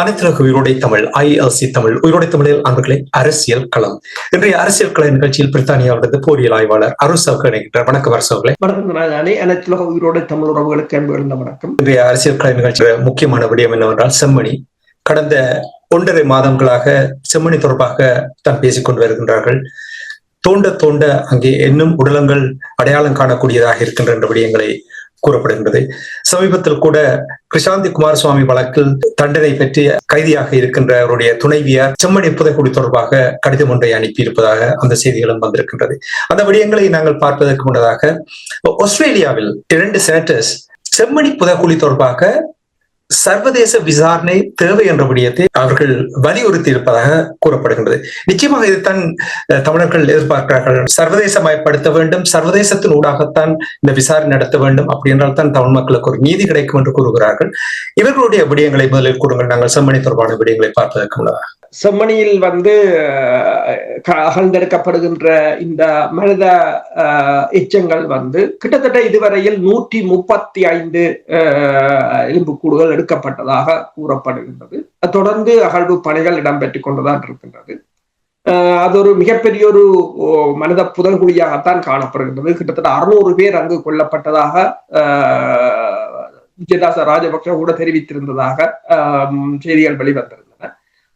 அனைத்துலக உயிரோடை தமிழ் ஐஎல்சி தமிழ் உயிரோடை தமிழில் அன்பர்களே அரசியல் களம். இன்றைய அரசியல் கள நிகழ்ச்சியில் பிரித்தானியாவிலிருந்து போரியல் ஆய்வாளர் அரசு அவர்கள் இணைகின்றார். வணக்கம் அரசு அவர்களே வணக்கம் அனைத்துலக உயிரோடு தமிழ் உறவுகளுக்கு அன்பு வணக்கம். இன்றைய அரசியல் கள நிகழ்ச்சியில் முக்கியமான விடயம் என்னவென்றால் செம்மணி. கடந்த ஒன்றரை மாதங்களாக செம்மணி தொடர்பாக தான் பேசிக் கொண்டு வருகின்றார்கள். தோண்ட தோண்ட அங்கே இன்னும் உடலங்கள் அடையாளம் காணக்கூடியதாக இருக்கின்ற விடயங்களை கூறப்படுகின்றது. சமீபத்தில் கூட கிருஷாந்தி குமாரசுவாமி வழக்கில் தண்டனை பெற்று கைதியாக இருக்கின்ற அவருடைய துணைவியார் செம்மணி புதைக்குடி தொடர்பாக கடிதம் ஒன்றை அனுப்பியிருப்பதாக அந்த செய்திகளும் வந்திருக்கின்றது. அந்த விடயங்களை நாங்கள் பார்ப்பதற்கு முன்னதாக ஆஸ்திரேலியாவில் இரண்டு செனட்டர்ஸ் செம்மணி புதைக்குழி தொடர்பாக சர்வதேச விசாரணை தேவை என்ற விடயத்தை அவர்கள் வலியுறுத்தி இருப்பதாக கூறப்படுகின்றது. நிச்சயமாக இதுதான் தமிழர்கள் எதிர்பார்க்கிறார்கள். சர்வதேசமயப்படுத்த வேண்டும் சர்வதேசத்தின் ஊடாகத்தான் இந்த விசாரணை நடத்த வேண்டும் அப்படி என்றால் தான் தமிழ் மக்களுக்கு ஒரு நீதி கிடைக்கும் என்று கூறுகிறார்கள். இவர்களுடைய விடயங்களை முதலில் கூறுங்கள். நாங்கள் செம்மணி தொடர்பான விடயங்களை பார்ப்பதற்கு முன்னதாக. செம்மணியில் வந்து அகழ்ந்தெடுக்கப்படுகின்ற இந்த மனித எச்சங்கள் வந்து கிட்டத்தட்ட இதுவரையில் நூற்றி முப்பத்தி ஐந்து எலும்புக்கூடுகள் எடுக்கப்பட்டதாக கூறப்படுகின்றது. தொடர்ந்து அகழ்வு பணிகள் இடம்பெற்றுக் கொண்டுதான் இருக்கின்றது. அது ஒரு மிகப்பெரிய ஒரு மனித புதல்குழியாகத்தான் காணப்படுகின்றது. கிட்டத்தட்ட அறுநூறு பேர் அங்கு கொல்லப்பட்டதாக விஜயதாச ராஜபக்ஷ கூட தெரிவித்திருந்ததாக செய்திகள் வெளிவந்திருந்தன.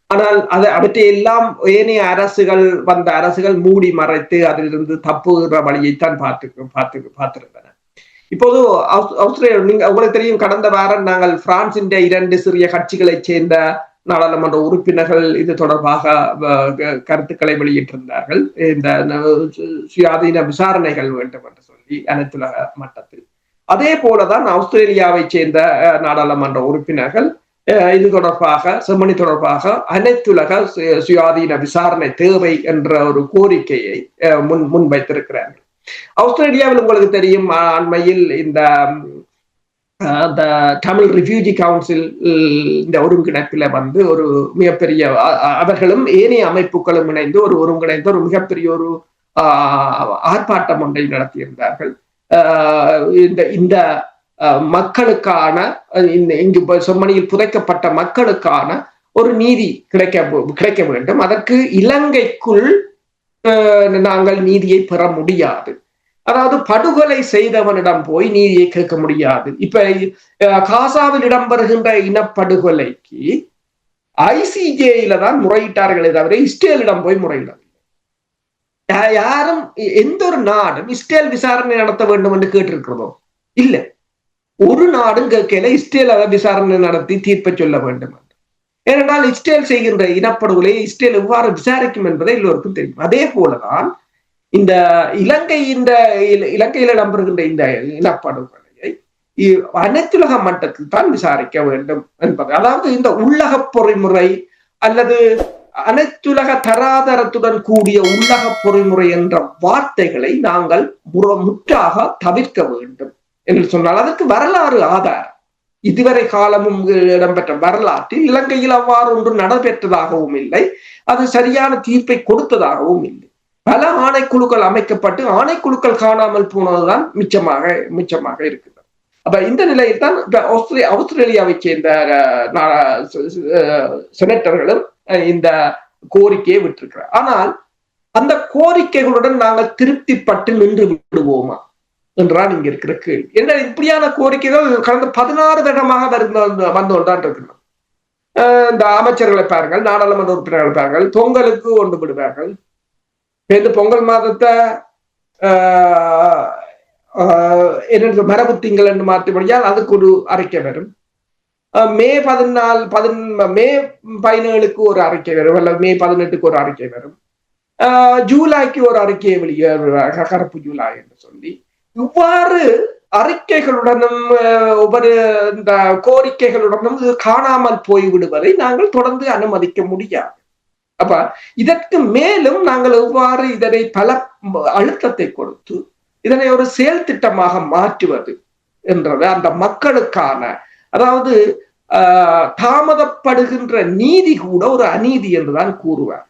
ஆனால் அது அவற்றையெல்லாம் ஏனைய அரசுகள் வந்த அரசுகள் மூடி மறைத்து அதிலிருந்து தப்புகிற வழியைத்தான் பார்த்து பார்த்து பார்த்திருந்தன. இப்போது ஆஸ்திரேலியா நீங்க உங்களுக்கு தெரியும் கடந்த வாரம் நாங்கள் பிரான்சின் இரண்டு சிறிய கட்சிகளைச் சேர்ந்த நாடாளுமன்ற உறுப்பினர்கள் இது தொடர்பாக கருத்துக்களை வெளியிட்டிருந்தார்கள். இந்த சுயாதீன விசாரணைகள் வேண்டும் என்று சொல்லி அனைத்துலக மட்டத்தில். அதே போலதான் ஆஸ்திரேலியாவை சேர்ந்த நாடாளுமன்ற உறுப்பினர்கள் இது தொடர்பாக செம்மணி தொடர்பாக அனைத்துலக சுயாதீன விசாரணை தேவை என்ற ஒரு கோரிக்கையை முன் முன்வைத்திருக்கிறார்கள். ஆஸ்திரேலியாவில் உங்களுக்கு தெரியும் அண்மையில் இந்த அந்த தமிழ் ரிஃப்யூஜி கவுன்சில் இந்த ஒருங்கிணைப்பில வந்து ஒரு மிகப்பெரிய அவர்களும் ஏனைய அமைப்புகளும் இணைந்து ஒரு ஒருங்கிணைந்து ஒரு மிகப்பெரிய ஒரு ஆர்ப்பாட்டம் ஒன்றை நடத்தியிருந்தார்கள். இந்த இந்த மக்களுக்கான இங்கு சொம்மணியில் புதைக்கப்பட்ட மக்களுக்கான ஒரு நீதி கிடைக்க கிடைக்க வேண்டும். அதற்கு இலங்கைக்குள் நாங்கள் நீதியை பெற முடியாது. அதாவது படுகொலை செய்தவனிடம் போய் நீதியை கேட்க முடியாது. இப்ப காசாவில் இடம்பெறுகின்ற இனப்படுகொலைக்கு ஐசிஜேயில தான் முறையிட்டார்களே தவிர இஸ்ரேலிடம் போய் முறையிடவில்லை. யாரும் எந்த ஒரு நாடும் இஸ்ரேல் விசாரணை நடத்த வேண்டும் என்று கேட்டிருக்கிறதோ? இல்லை. ஒரு நாடும் கேட்கல இஸ்ரேல் அதை விசாரணை நடத்தி தீர்ப்பை சொல்ல வேண்டும். ஏனென்றால் இஸ்ரேல் செய்கின்ற இனப்படுகொலை இஸ்ரேல் எவ்வாறு விசாரிக்கும் என்பதை எல்லோருக்கும் தெரியும். அதே போலதான் இந்த இலங்கை இந்த இலங்கையில் இடம்பெறுகின்ற இந்த இனப்படுகொலையை அனைத்துலக மட்டத்தில் தான் விசாரிக்க வேண்டும் என்பது. அதாவது இந்த உள்ளக பொறிமுறை அல்லது அனைத்துலக தராதரத்துடன் கூடிய உள்ளக பொறிமுறை என்ற வார்த்தைகளை நாங்கள் முற்றாக தவிர்க்க வேண்டும் என்று சொன்னால் அதற்கு வரலாறு ஆதாரம். இதுவரை காலமும் இடம்பெற்ற வரலாற்றில் இலங்கையில் அவ்வாறு ஒன்று நடைபெற்றதாகவும் இல்லை. அது சரியான தீர்ப்பை கொடுத்ததாகவும் இல்லை. பல ஆணைக்குழுக்கள் அமைக்கப்பட்டு ஆணைக்குழுக்கள் காணாமல் போனதுதான் மிச்சமாக மிச்சமாக இருக்குது அப்ப இந்த நிலையில் தான் ஆஸ்திரேலியாவை சேர்ந்த செனட்டர்களும் இந்த கோரிக்கையை விட்டிருக்கிறார். ஆனால் அந்த கோரிக்கைகளுடன் நாங்கள் திருப்திப்பட்டு நின்று விடுவோமா? என்றால் இங்க இருக்கிற கேள்வி. என்ன இப்படியான கோரிக்கைகள்? கடந்த பதினாறு வருடமாக வந்து வந்து கொண்டான் இருக்கணும் இந்த அமைச்சர்களை பாருங்கள் நாடாளுமன்ற உறுப்பினர்களை பாருங்கள். பொங்கலுக்கு ஒன்று விடுவார்கள். இந்த பொங்கல் மாதத்தை என்ன மரபு திங்கள் என்று மாற்றிபடியால் அதுக்கு ஒரு அறிக்கை வரும். மே பதினாலு பதின் மே பதினேழுக்கு ஒரு அறிக்கை வரும் அல்லது மே பதினெட்டுக்கு ஒரு அறிக்கை வரும். ஜூலைக்கு ஒரு அறிக்கையை வெளியே கருப்பு ஜூலை என்று சொல்லி. இவ்வாறு அறிக்கைகளுடனும் ஒவ்வொரு இந்த கோரிக்கைகளுடனும் இது காணாமல் போய்விடுவதை நாங்கள் தொடர்ந்து அனுமதிக்க முடியாது. அப்ப இதற்கு மேலும் நாங்கள் எவ்வாறு இதனை பல அழுத்தத்தை கொடுத்து இதனை ஒரு செயல் திட்டமாக மாற்றுவது என்றது அந்த மக்களுக்கான அதாவது தாமதப்படுகின்ற நீதி கூட ஒரு அநீதி என்றுதான் கூறுவார்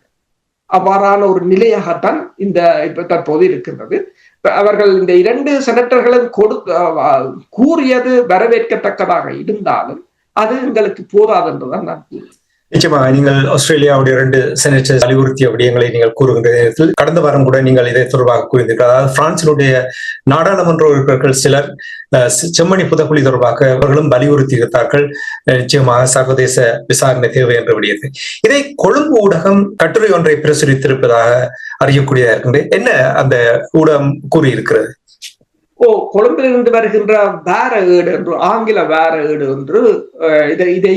அவ்வாறான ஒரு நிலையாகத்தான் இந்த இப்ப தற்போது இருக்கின்றது. அவர்கள் இந்த இரண்டு செனட்டர்களும் கொடு கூறியது வரவேற்கத்தக்கதாக இருந்தாலும் அது எங்களுக்கு போதாது என்றுதான் நான் கூறுவேன் நிச்சயமாக நீங்கள் ஆஸ்திரேலியாவுடைய இரண்டு செனட்டர்ஸ் வலியுறுத்திய விடயங்களை நீங்கள் கூறுகின்ற நேரத்தில் கடந்த வாரம் கூட நீங்கள் இதை தொடர்பாக கூறியிருக்கிறார் அதாவது பிரான்சினுடைய நாடாளுமன்ற உறுப்பினர்கள் சிலர் அஹ், செம்மணி புதக்குழி தொடர்பாக அவர்களும் வலியுறுத்தியிருந்தார்கள். அஹ், நிச்சயமாக சர்வதேச விசாரணை தேவை என்று விடியது இதை கொழும்பு ஊடகம் கட்டுரை ஒன்றை பிரசுரித்திருப்பதாக அறியக்கூடியதாக இருக்கின்றது. என்ன அந்த ஊடகம் கூறியிருக்கிறது? ஓ கொழும்பிலிருந்து வருகின்ற வேற ஏடு என்று ஆங்கில வேற ஏடு என்று இதை இதை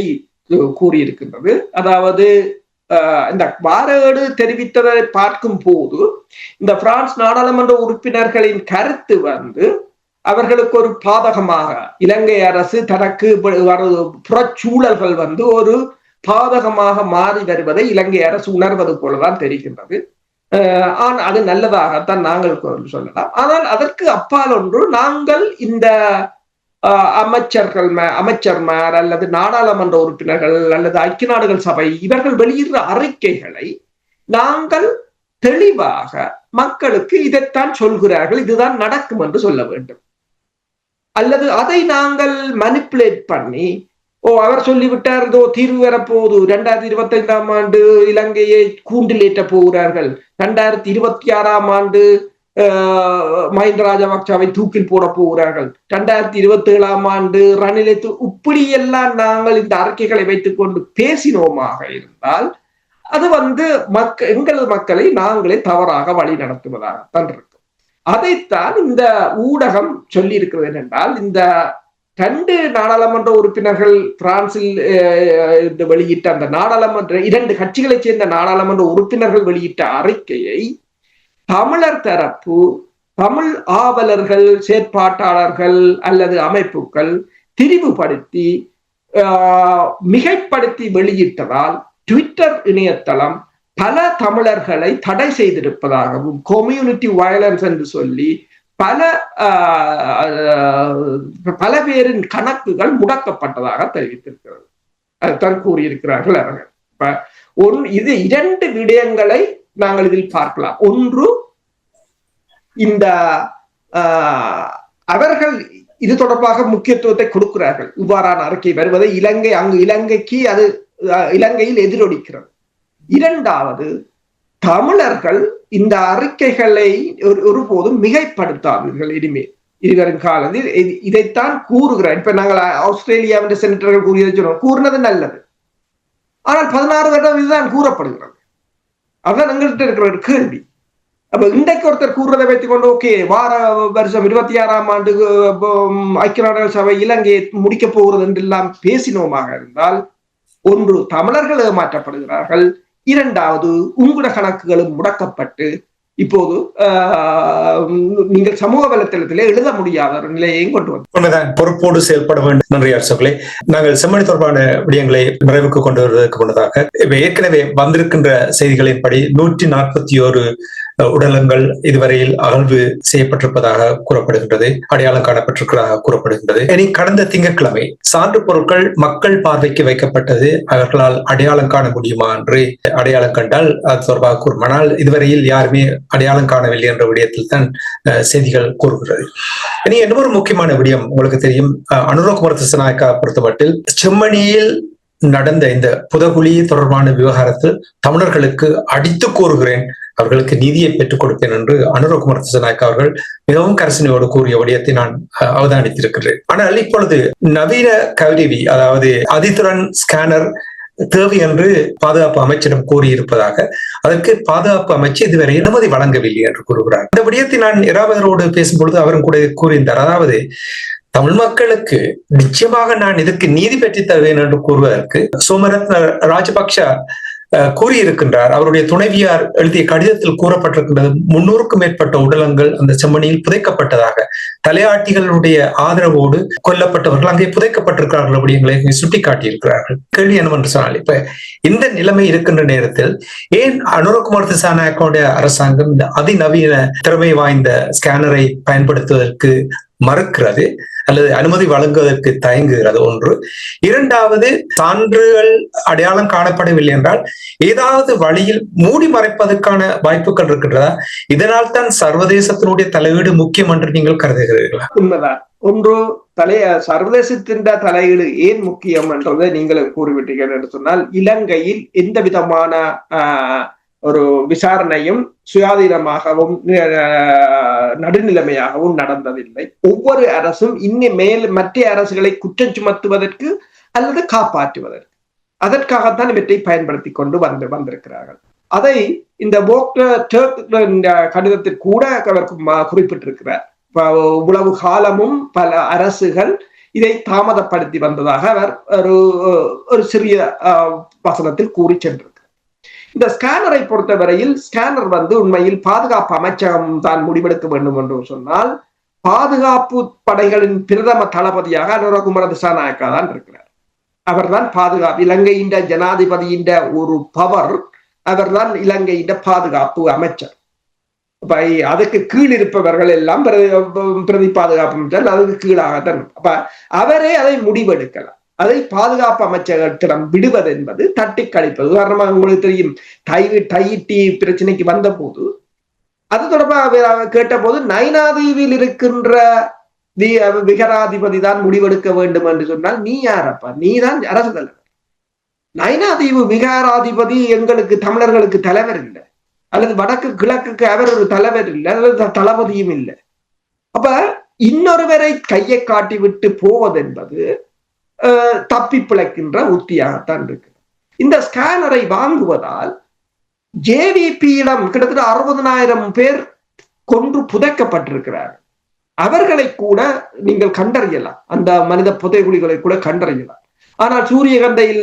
கூறியிருக்கின்றது. அதாவது இந்த வாரேடு தெரிவித்ததை பார்க்கும் போது இந்த பிரான்ஸ் நாடாளுமன்ற உறுப்பினர்களின் கருத்து வந்து அவர்களுக்கு ஒரு பாதகமாக இலங்கை அரசு தனக்கு வ- புறச்சூழல்கள் வந்து ஒரு பாதகமாக மாறி வருவதை இலங்கை அரசு உணர்வது போலதான் தெரிகின்றது. ஆனால் அது நல்லதாகத்தான் நாங்கள் சொல்லலாம். ஆனால் அதற்கு அப்பால் ஒன்று நாங்கள் இந்த அமைச்சர்கள் அமைச்சர்மார் அல்லது நாடாளுமன்ற உறுப்பினர்கள் அல்லது ஐக்கிய நாடுகள் சபை இவர்கள் வெளியிடுற அறிக்கைகளை நாங்கள் தெளிவாக மக்களுக்கு இதைத்தான் சொல்கிறார்கள் இதுதான் நடக்கும் என்று சொல்ல வேண்டும். அல்லது அதை நாங்கள் மனிப்புலேட் பண்ணி ஓ அவர் சொல்லிவிட்டார் இதோ தீர்வு வரப்போகுது ரெண்டாயிரத்தி இருபத்தி ஐந்தாம் ஆண்டு இலங்கையை கூண்டிலேற்ற போகிறார்கள் ரெண்டாயிரத்தி இருபத்தி ஆறாம் ஆண்டு மஹிந்த ராஜபக்சவை தூக்கில் போட போகிறார்கள் இரண்டாயிரத்தி இருபத்தி ஏழாம் ஆண்டு ரணிலை இப்படியெல்லாம் நாங்கள் இந்த அறிக்கைகளை வைத்துக் கொண்டு பேசினோமாக இருந்தால் அது வந்து மக்க எங்களது மக்களை நாங்களே தவறாக வழி நடத்துவதாகத்தான் இருக்கும் அதைத்தான் இந்த ஊடகம் சொல்லி இருக்கிறது என்னென்றால் இந்த ரெண்டு நாடாளுமன்ற உறுப்பினர்கள் பிரான்சில் அஹ், இந்த வெளியிட்ட அந்த நாடாளுமன்ற இரண்டு கட்சிகளைச் சேர்ந்த நாடாளுமன்ற உறுப்பினர்கள் வெளியிட்ட அறிக்கையை தமிழர் தரப்பு தமிழ் ஆவலர்கள் செயற்பாட்டாளர்கள் அல்லது அமைப்புகள் திரிவுபடுத்தி ஆஹ், மிகைப்படுத்தி வெளியிட்டதால் ட்விட்டர் இணையதளம் பல தமிழர்களை தடை செய்திருப்பதாகவும் கம்யூனிட்டி வயலன்ஸ் என்று சொல்லி பல ஆஹ், பல பேரின் கணக்குகள் முடக்கப்பட்டதாக தெரிவித்திருக்கிறது. அதுதான் கூறியிருக்கிறார்கள் அவர்கள். இது இரண்டு விடயங்களை நாங்கள் இதில் பார்க்கலாம். ஒன்று இந்த ஆஹ், அவர்கள் இது தொடர்பாக முக்கியத்துவத்தை கொடுக்கிறார்கள். இவ்வாறான அறிக்கை வருவதை இலங்கை அங்கு இலங்கைக்கு அது இலங்கையில் எதிரொலிக்கிறது. இரண்டாவது தமிழர்கள் இந்த அறிக்கைகளை ஒரு- ஒருபோதும் மிகைப்படுத்தாதீர்கள் இனிமேல். இதுவரும் காலத்தில் இதைத்தான் கூறுகிறார். இப்ப நாங்கள் ஆஸ்திரேலியாவின் செனட்டர்கள் கூறியதை சொன்னோம். கூறினது நல்லது. ஆனால் பதினாறு வருடம் இதுதான் கூறப்படுகிறது. அதுதான் எங்கள்கிட்ட இருக்கிற ஒரு கேள்வி. அப்ப இன்றைக்கு ஒருத்தர் கூறுறதை வைத்துக் கொண்டு ஓகே வார வருஷம் இருபத்தி ஆறாம் ஆண்டு ஐக்கிய நாடுகள் சபை இலங்கையை முடிக்க போகிறது என்றெல்லாம் பேசினோமாக இருந்தால் ஒன்று தமிழர்கள் ஏமாற்றப்படுகிறார்கள். இரண்டாவது உங்களோட கணக்குகளும் முடக்கப்பட்டு இப்போது ஆஹ், நீங்கள் சமூக வலைத்தளத்திலே எழுத முடியாத ஒரு நிலையையும் கொண்டு வந்து உண்மைதான் பொறுப்போடு செயல்பட வேண்டும். நன்றி அரசுகளே நாங்கள் செம்மணி தொடர்பான விடயங்களை நிறைவுக்கு கொண்டு வருவதற்கு முன்னதாக ஏற்கனவே வந்திருக்கின்ற செய்திகளின்படி நூற்றி நாற்பத்தி ஒரு உடலங்கள் இதுவரையில் அகழ்வு செய்யப்பட்டிருப்பதாக கூறப்படுகின்றது அடையாளம் காணப்பட்டிருக்கிறதாக கூறப்படுகின்றது. இனி கடந்த திங்கட்கிழமை சான்று பொருட்கள் மக்கள் பார்வைக்கு வைக்கப்பட்டது அவர்களால் அடையாளம் காண முடியுமா என்று அடையாளம் கண்டால் அது தொடர்பாக கூறும். ஆனால் இதுவரையில் யாருமே அடையாளம் காணவில்லை என்ற விடயத்தில் தான் அஹ், செய்திகள் கூறுகிறது இனி இன்னொரு முக்கியமான விடயம் உங்களுக்கு தெரியும். அஹ், அனுரகுமார திசநாயக்கா பொறுத்தமட்டில் செம்மணியில் நடந்த இந்த புதகுலி தொடர்பான விவகாரத்தில் தமிழர்களுக்கு அடித்து கூறுகிறேன் அவர்களுக்கு நீதியை பெற்றுக் கொடுப்பேன் என்று அனுரகுமார் திசநாயக்கா அவர்கள் மிகவும் கரசனையோடு கூறிய விடயத்தை நான் அவதானித்திருக்கிறேன் ஆனால் இப்பொழுது நவீன கருவி அதாவது அதிதிறன் ஸ்கேனர் தேவை என்று பாதுகாப்பு அமைச்சிடம் கூறியிருப்பதாக அதற்கு பாதுகாப்பு அமைச்சு இதுவரை அனுமதி வழங்கவில்லை என்று கூறுகிறார். இந்த விடயத்தை நான் இராவதரோடு பேசும்பொழுது அவரும் கூட கூறியிருந்தார். அதாவது தமிழ் மக்களுக்கு நிச்சயமாக நான் இதற்கு நீதி பெற்றுத் தருவேன் என்று கூறுவதற்கு சோமரத்ன ராஜபக்ஷ கூறியிருக்கின்றார். அவருடைய துணைவியார் எழுதிய கடிதத்தில் கூறப்பட்டிருக்கின்றது முன்னூறுக்கும் மேற்பட்ட உடலங்கள் அந்த செம்மணியில் புதைக்கப்பட்டதாக. தலையாட்டிகளுடைய ஆதரவோடு கொல்லப்பட்டவர்கள் அங்கே புதைக்கப்பட்டிருக்கிறார்கள் அப்படிங்களை சுட்டிக்காட்டியிருக்கிறார்கள். கேள்வி என்னவென்று சொன்னால் இப்ப இந்த நிலைமை இருக்கின்ற நேரத்தில் ஏன் அனுரகுமார் திசாநாயக்கோடைய அரசாங்கம் இந்த அதிநவீன திறமை வாய்ந்த ஸ்கேனரை பயன்படுத்துவதற்கு மறுக்கிறது அல்லது அனுமதி வழங்குவதற்கு தயங்குகிறது ஒன்று. இரண்டாவது சான்றுகள் அடையாளம் காணப்படவில்லை என்றால் ஏதாவது வழியில் மூடி மறைப்பதற்கான வாய்ப்புகள் இருக்கின்றதா? இதனால் தான் சர்வதேசத்தினுடைய தலையீடு முக்கியம் என்று நீங்கள் கருதுகிறீர்களா? உண்மைதான். ஒன்று தலை சர்வதேசத்தின் தலையீடு ஏன் முக்கியம் என்றதை நீங்கள் கூறிவிட்டீர்கள் என்று சொன்னால் இலங்கையில் எந்த விதமான ஆஹ், ஒரு விசாரணையும் சுயாதீனமாகவும் நடுநிலைமையாகவும் நடந்ததில்லை. ஒவ்வொரு அரசும் இனி மேல் மற்ற அரசுகளை குற்றம் சுமத்துவதற்கு அல்லது காப்பாற்றுவதற்கு. அதற்காகத்தான் இவற்றை பயன்படுத்தி கொண்டு வந்து வந்திருக்கிறார்கள். அதை இந்த கடிதத்தில் கூட அவர் குறிப்பிட்டிருக்கிறார். இப்ப இவ்வளவு காலமும் பல அரசுகள் இதை தாமதப்படுத்தி வந்ததாக அவர் ஒரு ஒரு சிறிய அஹ், வசனத்தில் கூறி சென்றார் இந்த ஸ்கேனரை பொறுத்தவரையில் ஸ்கேனர் வந்து உண்மையில் பாதுகாப்பு அமைச்சகம் தான் முடிவெடுக்க வேண்டும் என்று சொன்னால் பாதுகாப்பு படைகளின் பிரதம தளபதியாக அனுரகுமர திசாநாயக்கா தான் இருக்கிறார். அவர்தான் பாதுகாப்பு இலங்கையின் ஜனாதிபதியின் ஒரு பவர் அவர்தான் இலங்கையின் பாதுகாப்பு அமைச்சர். அப்ப அதுக்கு கீழ் இருப்பவர்கள் எல்லாம் பிரதி- பிரதி பாதுகாப்பு அமைச்சர் அதுக்கு கீழாகத்தான் அப்ப அவரே அதை முடிவெடுக்கலாம். அதை பாதுகாப்பு அமைச்சகத்திடம் விடுவது என்பது தட்டி கழிப்பது உதாரணமாக உங்களுக்கு தெரியும் டை டைட்டி பிரச்சனைக்கு வந்த போது அது தொடர்பாக கேட்டபோது நைனாதீவில் இருக்கின்ற வி- விகராதிபதி தான் முடிவெடுக்க வேண்டும் என்று சொன்னால் நீ யாரப்பா? நீ தான் அரசு தலைவர். நைனாதீவு விகாராதிபதி எங்களுக்கு தமிழர்களுக்கு தலைவர் இல்லை. அல்லது வடக்கு கிழக்குக்கு அவர் ஒரு தலைவர் இல்லை. அல்லது தளபதியும் இல்லை. அப்ப இன்னொருவரை கையை காட்டி விட்டு போவது என்பது தப்பி பிழைக்கின்ற உத்தியாகத்தான் இருக்கு. இந்த ஸ்கேனரை வாங்குவதால் ஜேவிபியிடம் கிட்டத்தட்ட அறுபதனாயிரம் பேர் கொன்று புதைக்கப்பட்டிருக்கிறார் அவர்களை கூட நீங்கள் கண்டறியலாம். அந்த மனித புதைகுழிகளை கூட கண்டறியலாம். ஆனால் சூரியகந்தையில்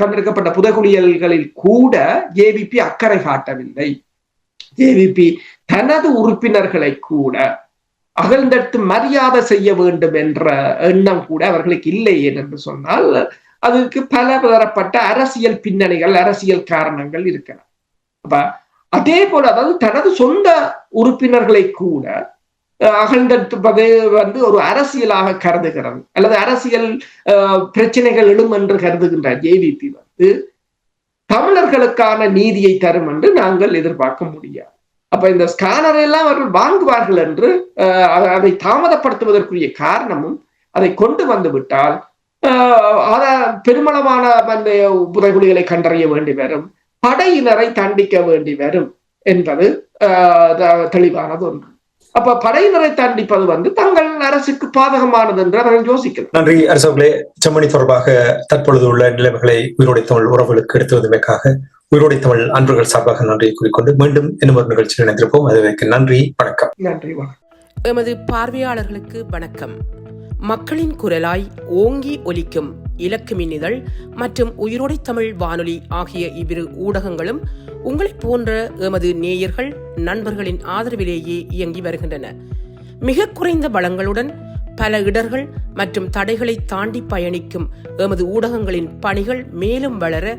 கண்டெடுக்கப்பட்ட புதைகுழியல்களில் கூட ஜேவிபி அக்கறை காட்டவில்லை. ஜேவிபி தனது உறுப்பினர்களை கூட அகழ்ந்தெடுத்து மரியாதை செய்ய வேண்டும் என்ற எண்ணம் கூட அவர்களுக்கு இல்லை என்று சொன்னால் அதுக்கு பல தரப்பட்ட அரசியல் பின்னணிகள் அரசியல் காரணங்கள் இருக்கலாம். அப்ப அதே போல அதாவது தனது சொந்த உறுப்பினர்களை கூட அஹ், அகழ்ந்தெடுப்பது வந்து ஒரு அரசியலாக கருதுகிறது அல்லது அரசியல் பிரச்சனைகள் எழும் என்று கருதுகின்ற ஜேவிபி வந்து தமிழர்களுக்கான நீதியை தரும் என்று நாங்கள் எதிர்பார்க்க முடியாது. அப்ப இந்த ஸ்கேனரை எல்லாம் அவர்கள் வாங்குவார்கள் என்று அதை தாமதப்படுத்துவதற்குரிய காரணமும் அதை கொண்டு வந்து விட்டால் அத பெருமளவான அந்த புதைகுழிகளை கண்டறிய வேண்டி வரும் படையினரை தண்டிக்க வேண்டி வரும் என்பது தெளிவானது ஒன்று. அப்ப படையினரை தண்டிப்பது வந்து தங்கள் அரசுக்கு பாதகமானது என்று அவர்கள் யோசிக்கிறது நன்றி அரசர்களே செம்மணி தொடர்பாக தற்பொழுது உள்ள நிலைமைகளை உயிரோடை தமிழ் உறவுகளுக்கு எடுத்து வந்தமைக்காக உயிரோடை தமிழ் அன்பர்கள் சார்பாக நன்றியை கூறிக்கொண்டு மீண்டும் இன்னும் ஒரு நிகழ்ச்சியில் இணைந்திருப்போம். அதுவரைக்கு நன்றி வணக்கம். நன்றி வணக்கம். எமது பார்வையாளர்களுக்கு வணக்கம். மக்களின் குரலாய் ஓங்கி ஒலிக்கும் இலக்கு மின்னிதழ் மற்றும் உயிரோடை தமிழ் வானொலி ஆகிய இவ்விரு ஊடகங்களும் உங்களைப் போன்ற எமது நேயர்கள் நண்பர்களின் ஆதரவிலேயே இயங்கி வருகின்றன. மிக குறைந்த வளங்களுடன் பல இடர்கள் மற்றும் தடைகளை தாண்டி பயணிக்கும் எமது ஊடகங்களின் பணிகள் மேலும் வளர